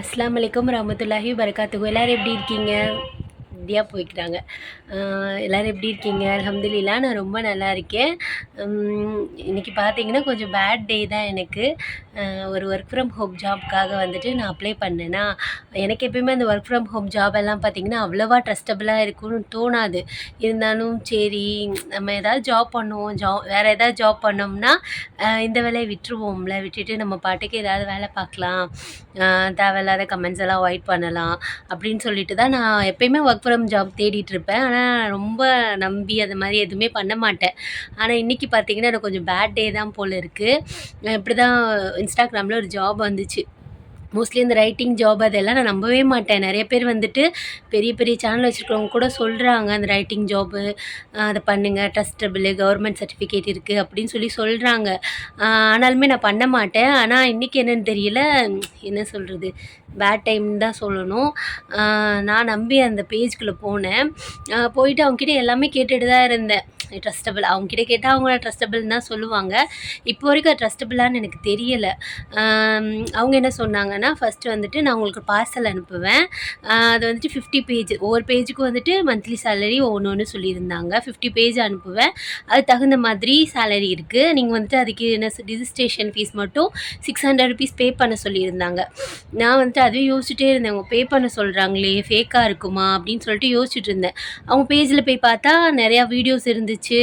அஸ்லாம் வலைக்கம் ரஹமத்துல்லாஹி வரகாத்துகு எல்லோரும் எப்படி இருக்கீங்க? இந்தியா போய்க்கிறாங்க. எல்லோரும் எப்படி இருக்கீங்க? அல்ஹம்துலில்லா நான் ரொம்ப நல்லா இருக்கேன். இன்றைக்கி பார்த்தீங்கன்னா கொஞ்சம் பேட் டே தான் எனக்கு. ஒரு ஒர்க் ஃப்ரம் ஹோம் ஜாப்க்காக வந்துட்டு நான் அப்ளை பண்ணேன்னா எனக்கு எப்பயுமே அந்த ஒர்க் ஃப்ரம் ஹோம் ஜாப் எல்லாம் பார்த்தீங்கன்னா அவ்வளோவா ட்ரஸ்டபுளாக இருக்கும்னு தோணாது. இருந்தாலும் சரி நம்ம ஏதாவது ஜாப் பண்ணுவோம் ஜா வேறு ஏதாவது ஜாப் பண்ணோம்னா இந்த வேலையை விட்டுருவோம்ல விட்டுட்டு நம்ம பாட்டுக்கு ஏதாவது வேலை பார்க்கலாம். தேவையில்லாத கமெண்ட்ஸ் எல்லாம் அவாய்ட் பண்ணலாம். அப்படின்னு சொல்லிட்டு தான் நான் எப்பயுமே ஒர்க் ஃப்ரம் ஜாப் தேடிட்டு இருப்பேன் ஆனால் ரொம்ப நம்பி அது மாதிரி எதுவுமே பண்ண மாட்டேன். ஆனால் இன்றைக்கி பார்த்தீங்கன்னா எனக்கு கொஞ்சம் பேட் டே தான் போல் இருக்குது இப்படி தான் இன்ஸ்டாகிராமில் ஒரு ஜாப் வந்துச்சு. மோஸ்ட்லி இந்த ரைட்டிங் ஜாப் அதெல்லாம் நான் நம்பவே மாட்டேன். நிறைய பேர் வந்துட்டு பெரிய பெரிய சேனல் வச்சுருக்கவங்க கூட சொல்கிறாங்க அந்த ரைட்டிங் ஜாபு அதை பண்ணுங்கள் ட்ரஸ்டபிள் கவர்மெண்ட் சர்டிஃபிகேட் இருக்குது அப்படின்னு சொல்லி சொல்கிறாங்க ஆனாலுமே நான் பண்ண மாட்டேன். ஆனால் இன்றைக்கி என்னன்னு தெரியல. என்ன சொல்கிறது பேட் டைம் தான் சொல்லணும். நான் நம்பி அந்த பேஜ்குள்ளே போனேன். போயிட்டு அவங்ககிட்ட எல்லாமே கேட்டுட்டு தான் இருந்தேன். ட்ரஸ்டபிள் அவங்ககிட்ட கேட்டால் அவங்க ட்ரஸ்டபிள்னு தான் சொல்லுவாங்க. இப்போ வரைக்கும் அது ட்ரஸ்டபிளான்னு எனக்கு தெரியலை. அவங்க என்ன சொன்னாங்கன்னா ஃபஸ்ட்டு வந்துட்டு நான் உங்களுக்கு பார்சல் அனுப்புவேன். அது வந்துட்டு ஃபிஃப்டி பேஜ் ஒவ்வொரு பேஜுக்கும் வந்துட்டு மந்த்லி சேலரி ஒன்று ஒன்று சொல்லியிருந்தாங்க. ஃபிஃப்டி பேஜ் அனுப்புவேன். அது தகுந்த மாதிரி சேலரி இருக்குது நீங்கள் வந்துட்டு அதுக்கு என்ன ரிஜிஸ்ட்ரேஷன் ஃபீஸ் மட்டும் சிக்ஸ் ஹண்ட்ரட் ருபீஸ் பே பண்ண சொல்லியிருந்தாங்க. நான் வந்துட்டு அதுவே யோசிச்சுட்டே இருந்தேன். அவங்க பே பண்ண சொல்கிறாங்களே ஃபேக்காக இருக்குமா அப்படின்னு சொல்லிட்டு யோசிச்சுட்டு இருந்தேன். அவங்க பேஜில் போய் பார்த்தா நிறையா வீடியோஸ் இருந்துச்சு. இருந்துச்சு.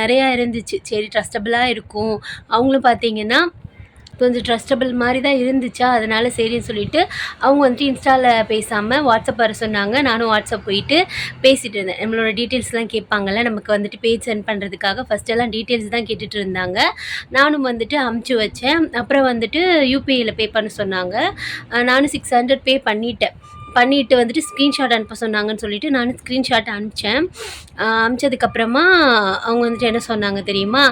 நிறையா இருந்துச்சு. சரி ட்ரஸ்டபுளாக இருக்கும். அவங்களும் பார்த்தீங்கன்னா கொஞ்சம் ட்ரஸ்டபிள் மாதிரி தான் இருந்துச்சா? அதனால் சரின்னு சொல்லிட்டு அவங்க வந்துட்டு இன்ஸ்டாவில் பேசாமல் வாட்ஸ்அப் வர சொன்னாங்க. நானும் வாட்ஸ்அப் போயிட்டு பேசிகிட்டு இருந்தேன். நம்மளோட டீட்டெயில்ஸ்லாம் கேட்பாங்கல்ல நமக்கு வந்துட்டு பேஜ் சென்ட் பண்ணுறதுக்காக ஃபஸ்ட்டெல்லாம் டீட்டெயில்ஸ் தான் கேட்டுட்டு இருந்தாங்க. நானும் வந்துட்டு அமுச்சு வச்சேன். அப்புறம் வந்துட்டு யூபிஐயில் பே பண்ண சொன்னாங்க. நானும் சிக்ஸ் ஹண்ட்ரட் பே பண்ணிட்டேன். பண்ணிட்டு வந்துட்டு ஸ்க்ரீன்ஷாட் அனுப்ப சொன்னாங்கன்னு சொல்லிட்டு நானும் ஸ்க்ரீன்ஷாட் அனுப்பிச்சேன். அனுப்பிச்சதுக்கப்புறமா அவங்க வந்துட்டு என்ன சொன்னாங்க தெரியுமா?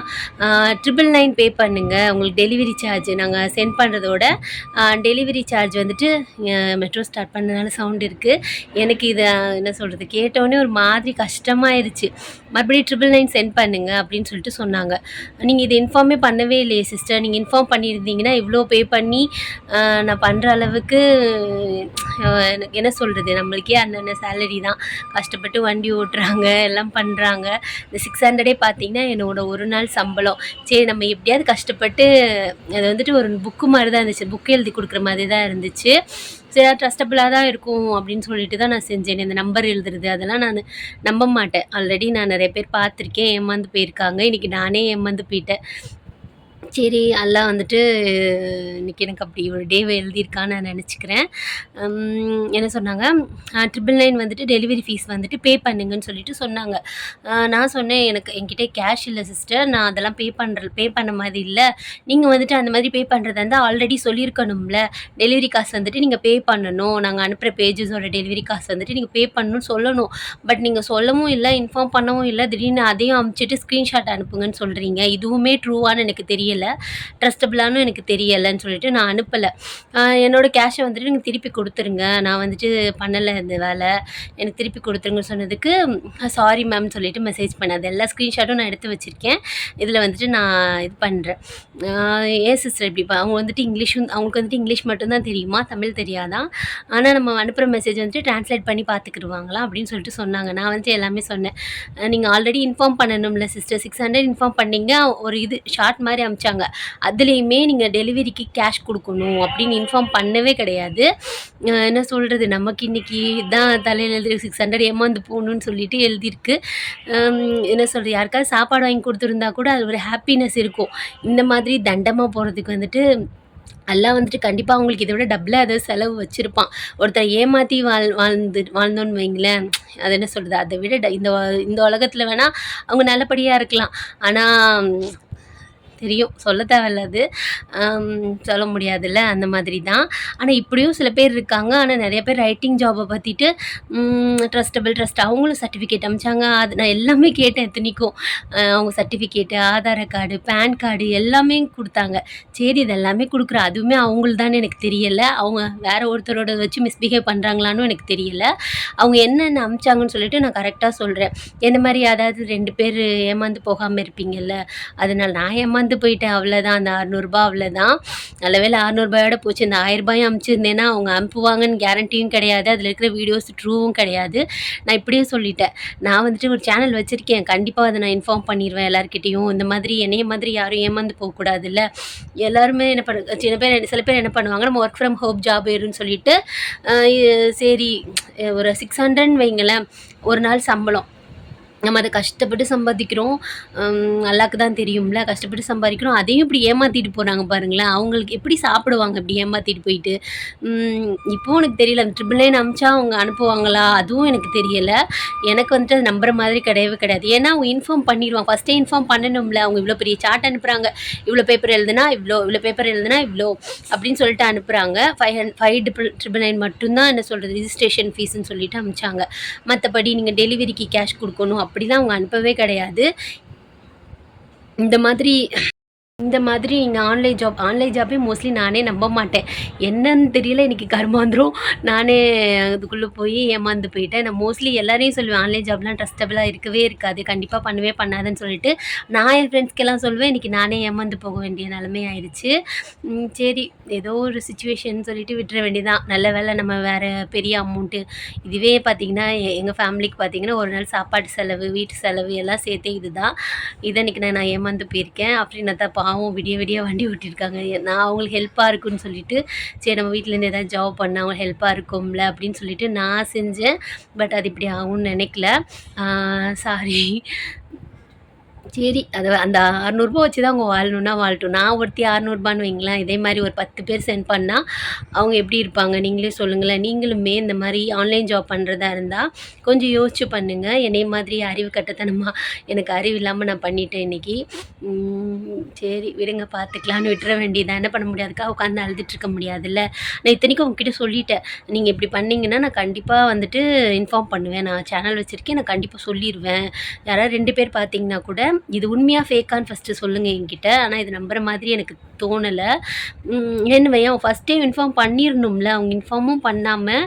ட்ரிபிள் நைன் பே பண்ணுங்கள் உங்களுக்கு டெலிவரி சார்ஜ் நாங்கள் சென்ட் பண்ணுறதோட டெலிவரி சார்ஜ் வந்துட்டு மெட்ரோ ஸ்டார்ட் பண்ணனால சவுண்ட் இருக்குது எனக்கு இதை என்ன சொல்கிறது கேட்டோடனே ஒரு மாதிரி கஷ்டமாயிருச்சு. மறுபடியும் ட்ரிபிள் நைன் சென்ட் பண்ணுங்கள் அப்படின்னு சொல்லிட்டு சொன்னாங்க. நீங்கள் இது இன்ஃபார்மே பண்ணவே இல்லையே சிஸ்டர் நீங்கள் இன்ஃபார்ம் பண்ணியிருந்தீங்கன்னா இவ்வளோ பே பண்ணி நான் பண்ணுற அளவுக்கு எனக்கு என்ன சொல்கிறது நம்மளுக்கே அண்ணன் சேலரி தான். கஷ்டப்பட்டு வண்டி ஓட்டுறாங்க எல்லாம் பண்ணுறாங்க இந்த சிக்ஸ் ஹண்ட்ரடே பார்த்தீங்கன்னா என்னோட ஒரு நாள் சம்பளம். சரி நம்ம எப்படியாவது கஷ்டப்பட்டு அது வந்துட்டு ஒரு புக்கு மாதிரி தான் இருந்துச்சு. புக்கு எழுதி கொடுக்குற மாதிரி தான் இருந்துச்சு. சரி ட்ரஸ்டபுளாக தான் இருக்கும் அப்படின்னு சொல்லிட்டு தான் நான் செஞ்சேன். இந்த நம்பர் எழுதுறது அதெல்லாம் நான் நம்ப மாட்டேன். ஆல்ரெடி நான் நிறைய பேர் பார்த்துருக்கேன் ஏமாந்து போயிருக்காங்க. இன்றைக்கி நானே ஏமாந்து போயிட்டேன். சரி எல்லாம் வந்துட்டு இன்றைக்கி எனக்கு அப்படி ஒரு டேவை எழுதியிருக்கான்னு நான் நினச்சிக்கிறேன். என்ன சொன்னாங்க? ட்ரிபிள் நைன் வந்துட்டு டெலிவரி ஃபீஸ் வந்துட்டு பே பண்ணுங்கன்னு சொல்லிட்டு சொன்னாங்க. நான் சொன்னேன் எனக்கு என்கிட்ட கேஷ் இல்லை சிஸ்டர் நான் அதெல்லாம் பே பண்ணுற பே பண்ண மாதிரி இல்லை. நீங்கள் வந்துட்டு அந்த மாதிரி பே பண்ணுறதா இருந்தால் ஆல்ரெடி சொல்லியிருக்கணும்ல. டெலிவரி காசு வந்துட்டு நீங்கள் பே பண்ணணும். நாங்கள் அனுப்புகிற பேஜஸோட டெலிவரி காசு வந்துட்டு நீங்கள் பே பண்ணணும்னு சொல்லணும். பட் நீங்கள் சொல்லவும் இல்லை இன்ஃபார்ம் பண்ணவும் இல்லை திடீர்னு அதையும் அமுச்சிட்டு ஸ்க்ரீன்ஷாட் அனுப்புங்கன்னு சொல்கிறீங்க இதுவுமே ட்ரூவான்னு எனக்கு தெரியல. ட்ரஸ்டபுளானு எனக்கு தெரியலைன்னு சொல்லிட்டு நான் அனுப்பலை. என்னோடய கேஷை வந்துட்டு நீங்கள் திருப்பி கொடுத்துருங்க. நான் வந்துட்டு பண்ணலை இந்த வேலை. எனக்கு திருப்பி கொடுத்துருங்கன்னு சொன்னதுக்கு சாரி மேம் சொல்லிட்டு மெசேஜ் பண்ணேன் அது எல்லா ஸ்க்ரீன்ஷாட்டும் நான் எடுத்து வச்சுருக்கேன். இதில் வந்துட்டு நான் இது பண்ணுறேன் ஏன் சிஸ்டர் இப்படி அவங்க வந்துட்டு இங்கிலீஷும் அவங்களுக்கு வந்துட்டு இங்கிலீஷ் மட்டும்தான் தெரியுமா? தமிழ் தெரியாதான் ஆனால் நம்ம அனுப்புகிற மெசேஜ் வந்துட்டு ட்ரான்ஸ்லேட் பண்ணி பார்த்துக்கிடுவாங்களா அப்படின்னு சொல்லிட்டு சொன்னாங்க. நான் வந்துட்டு எல்லாமே சொன்னேன். நீங்கள் ஆல்ரெடி இன்ஃபார்ம் பண்ணணும்ல சிஸ்டர் சிக்ஸ் ஹண்ட்ரட் இன்ஃபார்ம் பண்ணிங்க. ஒரு இது ஷார்ட் மாதிரி அமிச்சாங்க அதுலேயுமே நீங்கள் டெலிவரிக்கு கேஷ் கொடுக்கணும் அப்படின்னு இன்ஃபார்ம் பண்ணவே கிடையாது. என்ன சொல்கிறது நமக்கு இன்றைக்கி தான் தலையில் எழுதி சிக்ஸ் ஹண்ட்ரட் ஏமாந்து போகணுன்னு சொல்லிட்டு எழுதியிருக்கு. என்ன சொல்கிறது யாருக்காவது சாப்பாடு வாங்கி கொடுத்துருந்தா கூட அது ஒரு ஹாப்பினஸ் இருக்கும். இந்த மாதிரி தண்டமாக போகிறதுக்கு வந்துட்டு எல்லாம் வந்துட்டு கண்டிப்பாக அவங்களுக்கு இதை விட டபுளாக ஏதாவது செலவு வச்சுருப்பான். ஒருத்தர் ஏமாற்றி வாழ் வாழ்ந்து வாழ்ந்தோன்னு வைங்களேன். அது என்ன சொல்கிறது அதை விட ட- இந்த இந்த உலகத்தில் வேணால் அவங்க நல்லபடியாக இருக்கலாம். ஆனால் தெரியும். சொல்ல தேவையில்ல அது. சொல்ல முடியாதுல்ல அந்த மாதிரி தான் ஆனால் இப்படியும் சில பேர் இருக்காங்க. ஆனால் நிறைய பேர் ரைட்டிங் ஜாபை பற்றிட்டு ட்ரஸ்டபிள் ட்ரஸ்ட் அவங்களும் சர்டிஃபிகேட் அமிச்சாங்க. அது நான் எல்லாமே கேட்டேன் இத்தனைக்கும் அவங்க certificate Aadhaar card PAN card எல்லாமே கொடுத்தாங்க. சரி இது எல்லாமே கொடுக்குற அதுவுமே அவங்களுதான்னு எனக்கு தெரியல. அவங்க வேறு ஒருத்தரோட வச்சு மிஸ்பிஹேவ் பண்ணுறாங்களான்னு எனக்கு தெரியல. அவங்க என்னென்ன அமிச்சாங்கன்னு சொல்லிட்டு நான் கரெக்டாக சொல்கிறேன் என்ன மாதிரி அதாவது ரெண்டு பேர் ஏமாந்து போகாமல் இருப்பீங்கல்ல அதனால் நான் ஏமாந்து மறந்து போயிட்டேன் அவ்வளோதான் அந்த அறநூறுபா அவ்வளோதான் நல்ல வேளை அறநூறுபாயோட போச்சு. இந்த ஆயிரரூபாயும் அமுச்சிருந்தேன்னா அவங்க அனுப்புவாங்கன்னு கேரண்டியும் கிடையாது. அதில் இருக்கிற வீடியோஸ் ட்ரூவும் கிடையாது. நான் இப்படியே சொல்லிட்டேன். நான் வந்துட்டு ஒரு சேனல் வச்சுருக்கேன். கண்டிப்பாக அதை நான் இன்ஃபார்ம் பண்ணிடுவேன் எல்லாருக்கிட்டேயும் இந்த மாதிரி என்னைய மாதிரி யாரும் ஏமாந்து போகக்கூடாதுல்ல. எல்லாருமே என்ன பண்ண சில பேர் சில பேர் என்ன பண்ணுவாங்க? நம்ம ஒர்க் ஃப்ரம் ஹோம் ஜாப் ஏறுன்னு சொல்லிட்டு சரி ஒரு சிக்ஸ் ஹண்ட்ரட்னு வைங்களேன். ஒரு நாள் சம்பளம். நம்ம அதை கஷ்டப்பட்டு சம்பாதிக்கிறோம். நல்லாக்கு அல்லாக்கு தான் தெரியும்ல. கஷ்டப்பட்டு சம்பாதிக்கிறோம். அதையும் இப்படி ஏமாற்றிட்டு போகிறாங்க பாருங்களேன். அவங்களுக்கு எப்படி சாப்பிடுவாங்க? இப்படி ஏமாற்றிட்டு போயிட்டு. இப்போ இப்போவும் எனக்கு தெரியல. அந்த ட்ரிபிள் நைன் அமிச்சா அவங்க அனுப்புவாங்களா? அதுவும் எனக்கு தெரியலை. எனக்கு வந்துட்டு அது நம்புற மாதிரி கிடையவே கிடையாது. ஏன்னா அவங்க இன்ஃபார்ம் பண்ணிடுவாங்க. ஃபஸ்ட்டே இன்ஃபார்ம் பண்ணணும்ல. அவங்க இவ்வளோ பெரிய சார்ட் அனுப்புகிறாங்க இவ்வளோ பேப்பர் எழுதுனா இவ்வளோ இவ்வளோ பேப்பர் எழுதுனா இவ்வளோ அப்படின்னு சொல்லிட்டு அனுப்புகிறாங்க five hundred five triple triple nine மட்டும்தான் என்ன சொல்கிறது ரிஜிஸ்ட்ரேஷன் ஃபீஸ்ன்னு சொல்லிட்டு அமிச்சாங்க. மற்றபடி நீங்கள் டெலிவரிக்கு கேஷ் கொடுக்கணும். அப்படிலாம் அவங்க அனுப்பவே கிடையாது. இந்த மாதிரி இந்த மாதிரி நீங்கள் ஆன்லைன் ஜாப் ஆன்லைன் ஜாப்பே மோஸ்ட்லி நானே நம்ப மாட்டேன். என்னன்னு தெரியல எனக்கு கர்மாந்திரம் நானே அதுக்குள்ளே போய் ஏமாந்து போயிட்டேன். நான் மோஸ்ட்லி எல்லாரையும் சொல்லுவேன் ஆன்லைன் ஜாப்லாம் ட்ரஸ்டபுளாக இருக்கவே இருக்காது. கண்டிப்பாக பண்ணவே பண்ணாதுன்னு சொல்லிட்டு நான் என் ஃப்ரெண்ட்ஸ்க்கெல்லாம் சொல்லுவேன் இன்றைக்கி நானே ஏமாந்து போக வேண்டிய நிலமை ஆயிடுச்சு. சரி ஏதோ ஒரு சுச்சுவேஷன் சொல்லிட்டு விட்டுற வேண்டியதான் நல்ல வேலை நம்ம வேறு பெரிய அமௌண்ட்டு இதுவே பார்த்திங்கன்னா எங்கள் ஃபேமிலிக்கு பார்த்தீங்கன்னா ஒரு நாள் சாப்பாடு செலவு வீட்டு செலவு எல்லாம் சேர்த்தே இதுதான். இதை இன்றைக்கி நான் நான் ஏமாந்து போயிருக்கேன். அப்படின்னு தான் பாவம் விடிய விடிய வண்டி ஓட்டியிருக்காங்க. நான் அவங்களுக்கு ஹெல்ப்பாக இருக்குன்னு சொல்லிட்டு சரி நம்ம வீட்டிலேருந்து ஏதாவது ஜாப் பண்ணால் அவங்க ஹெல்ப்பாக இருக்கும்ல அப்படின்னு சொல்லிட்டு நான் செஞ்சேன். பட் அது இப்படி ஆகும்னு நினைக்கல. சாரி சரி அது அந்த அறநூறுபா வச்சு தான் அவங்க வாழணுன்னா வாழட்டும். நான் ஒருத்தி அறநூறுபான்னு வைங்களேன் இதே மாதிரி ஒரு பத்து பேர் சென்ட் பண்ணால் அவங்க எப்படி இருப்பாங்க? நீங்களே சொல்லுங்களேன். நீங்களுமே இந்த மாதிரி ஆன்லைன் ஜாப் பண்ணுறதா இருந்தால் கொஞ்சம் யோசிச்சு பண்ணுங்கள் என்னைய மாதிரி அறிவு கட்டத்தனமாக எனக்கு அறிவு இல்லாமல் நான் பண்ணிட்டேன் இன்றைக்கி சரி விடுங்க பார்த்துக்கலான்னு விட்டுற வேண்டியதான் என்ன பண்ண முடியாதுக்கா? உட்காந்து அழுதுட்டுருக்க முடியாதுல்ல. நான் இத்தனைக்கும் உங்ககிட்ட சொல்லிட்டேன். நீங்கள் இப்படி பண்ணிங்கன்னா நான் கண்டிப்பாக வந்துட்டு இன்ஃபார்ம் பண்ணுவேன். நான் சேனல் வச்சுருக்கேன். நான் கண்டிப்பாக சொல்லிடுவேன் யாராவது ரெண்டு பேர் பார்த்தீங்கன்னா கூட இது உண்மையாக ஃபேக்கான்னு ஃபஸ்ட்டு சொல்லுங்கள் என்கிட்ட. ஆனால் இது நம்புற மாதிரி எனக்கு தோணலை. என்ன வையன் ஃபஸ்ட்டே இன்ஃபார்ம் பண்ணிடணும்ல அவங்க இன்ஃபார்மும் பண்ணாமல்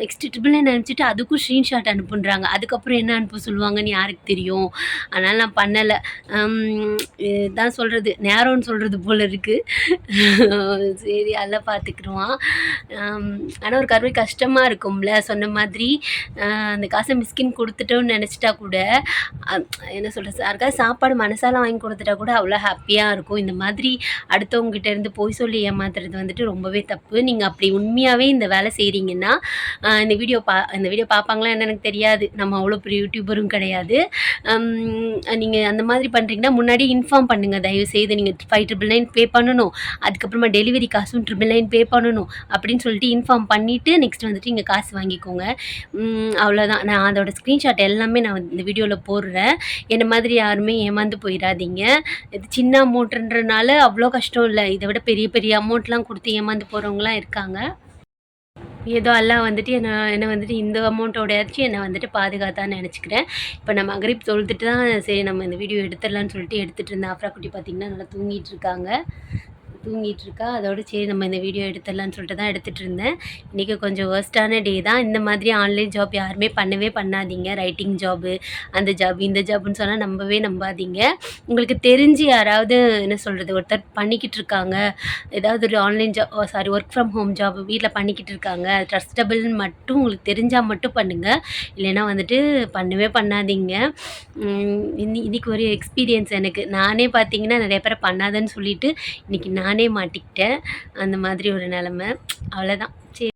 நெக்ஸ்ட் ட்ரிபிள் நைன் அனுப்பிச்சிட்டு அதுக்கும் ஸ்க்ரீன்ஷாட் அனுப்புன்றாங்க. அதுக்கப்புறம் என்ன அனுப்ப சொல்லுவாங்கன்னு யாருக்கு தெரியும்? அதனால் நான் பண்ணலை. இதுதான் சொல்கிறது நேரம்னு சொல்கிறது போல் இருக்குது சரி அதெல்லாம் பார்த்துக்கிடுவான் ஆனால் ஒரு கருவை கஷ்டமாக இருக்கும்ல. சொன்ன மாதிரி அந்த காசை மிஸ்கின் கொடுத்துட்டோன்னு நினச்சிட்டா கூட என்ன சொல்கிறது யாருக்காவது சாப்பாடு மனசால வாங்கி கொடுத்துட்டா கூட அவ்வளோ ஹாப்பியாக இருக்கும். இந்த மாதிரி அடுத்தவங்ககிட்ட இருந்து போய் சொல்லி ஏமாத்துறது வந்துட்டு ரொம்பவே தப்பு. நீங்கள் அப்படி உண்மையாகவே இந்த வேலை செய்கிறீங்கன்னா இந்த வீடியோ பா இந்த வீடியோ பார்ப்பாங்களா என்ன எனக்கு தெரியாது. நம்ம அவ்வளோ பெரிய யூடியூபரும் கிடையாது. நீங்கள் அந்த மாதிரி பண்ணுறீங்கன்னா முன்னாடி இன்ஃபார்ம் பண்ணுங்கள் தயவு செய்து நீங்கள் ஃபைவ் ட்ரிபிள் நைன் பே பண்ணணும். அதுக்கப்புறமா டெலிவரி காசும் ட்ரிபிள் நைன் பே பண்ணணும் அப்படின்னு சொல்லிட்டு இன்ஃபார்ம் பண்ணிவிட்டு நெக்ஸ்ட் வந்துட்டு இங்கே காசு வாங்கிக்கோங்க. அவ்வளோதான். நான் அதோட ஸ்க்ரீன்ஷாட் எல்லாமே நான் இந்த வீடியோவில் போடுறேன். என்ன மாதிரி யாருமே ஏமாந்து போயிடாதீங்க இது சின்ன அமௌண்ட்ன்றனால அவ்வளோ கஷ்டம் இல்லை. இதை விட பெரிய பெரிய அமௌண்ட்லாம் கொடுத்து ஏமாந்து போகிறவங்களாம் இருக்காங்க. ஏதோ எல்லாம் வந்துட்டு என்னை என்னை வந்துட்டு இந்த அமௌண்ட்டோடையாச்சும் என்னை வந்துட்டு பாதுகாத்தான்னு நினச்சிக்கிறேன். இப்போ நம்ம மகரிப் தொழுதுட்டு தான் சரி நம்ம இந்த வீடியோ எடுத்துடலான்னு சொல்லிட்டு எடுத்துகிட்டு இருந்தேன் ஆஃப்ரா குட்டி பார்த்திங்கன்னா நல்லா தூங்கிட்டு இருக்காங்க. தூங்கிட்டு இருக்கா அதோட சரி நம்ம இந்த வீடியோ எடுத்துடலான்னு சொல்லிட்டு தான் எடுத்துகிட்டு இருந்தேன் இன்றைக்கி கொஞ்சம் வேர்ஸ்டான டே தான். இந்த மாதிரி ஆன்லைன் ஜாப் யாருமே பண்ணவே பண்ணாதீங்க. ரைட்டிங் ஜாபு அந்த ஜாப் இந்த ஜாப்னு சொன்னால் நம்பவே நம்பாதீங்க. உங்களுக்கு தெரிஞ்சு யாராவது என்ன சொல்கிறது ஒருத்தர் பண்ணிக்கிட்டு இருக்காங்க ஏதாவது ஒரு online job sorry work from home job வீட்டில் பண்ணிக்கிட்டு இருக்காங்க ட்ரஸ்டபிள்னு மட்டும் உங்களுக்கு தெரிஞ்சால் மட்டும் பண்ணுங்கள் இல்லைன்னா வந்துட்டு பண்ணவே பண்ணாதீங்க. இன்னி இன்றைக்கி ஒரு எக்ஸ்பீரியன்ஸ் எனக்கு. நானே பார்த்தீங்கன்னா நிறைய பேரை பண்ணாதன்னு சொல்லிட்டு இன்றைக்கி நான் நானே மாட்டிக்கிட்டேன். அந்த மாதிரி ஒரு நிலமை. அவ்வளோதான் சரி.